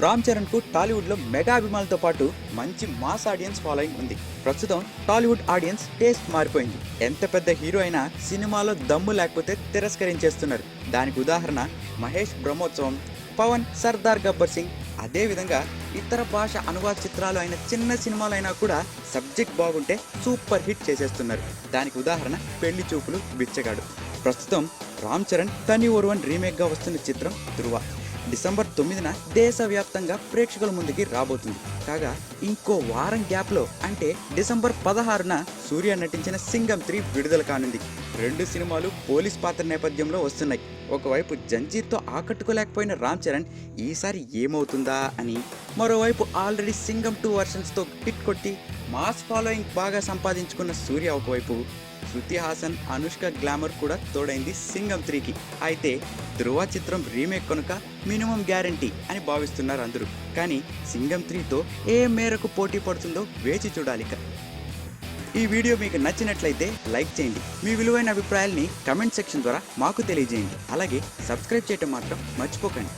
రామ్ చరణ్కు టాలీవుడ్లో మెగా అభిమానులతో పాటు మంచి మాస్ ఆడియన్స్ ఫాలోయింగ్ ఉంది. ప్రస్తుతం టాలీవుడ్ ఆడియన్స్ టేస్ట్ మారిపోయింది. ఎంత పెద్ద హీరో అయినా సినిమాలో దమ్ము లేకపోతే తిరస్కరించేస్తున్నారు. దానికి ఉదాహరణ మహేష్ బ్రహ్మోత్సవం పవన్ సర్దార్ గబ్బర్ సింగ్. అదేవిధంగా ఇతర భాష అనువాద చిత్రాలు అయిన చిన్న సినిమాలు అయినా కూడా సబ్జెక్ట్ బాగుంటే సూపర్ హిట్ చేసేస్తున్నారు. దానికి ఉదాహరణ పెళ్ళి చూపులు బిచ్చగాడు. ప్రస్తుతం రామ్ చరణ్ తని ఓర్వన్ రీమేక్గా వస్తున్న చిత్రం ధృవ. డిసెంబర్ తొమ్మిదిన దేశవ్యాప్తంగా ప్రేక్షకుల ముందుకి రాబోతుంది. కాగా ఇంకో వారం గ్యాప్లో అంటే డిసెంబర్ పదహారున సూర్య నటించిన సింగం త్రీ విడుదల కానుంది. రెండు సినిమాలు పోలీస్ పాత్ర నేపథ్యంలో వస్తున్నాయి. ఒకవైపు జంజీర్తో ఆకట్టుకోలేకపోయిన రామ్ చరణ్ ఈసారి ఏమవుతుందా అని. మరోవైపు ఆల్రెడీ సింగం టూ వర్షన్స్తో హిట్ కొట్టి మాస్ ఫాలోయింగ్ బాగా సంపాదించుకున్న సూర్య ఒకవైపు. శృతి హాసన్ అనుష్క గ్లామర్ కూడా తోడైంది సింగం త్రీకి. అయితే ధృవ చిత్రం రీమేక్ కనుక మినిమం గ్యారంటీ అని భావిస్తున్నారు అందరూ. కానీ సింగం త్రీతో ఏ మేరకు పోటీ పడుతుందో వేచి చూడాలిక ఈ వీడియో మీకు నచ్చినట్లయితే లైక్ చేయండి. మీ విలువైన అభిప్రాయాల్ని కమెంట్ సెక్షన్ ద్వారా మాకు తెలియజేయండి. అలాగే సబ్స్క్రైబ్ చేయటం మాత్రం మర్చిపోకండి.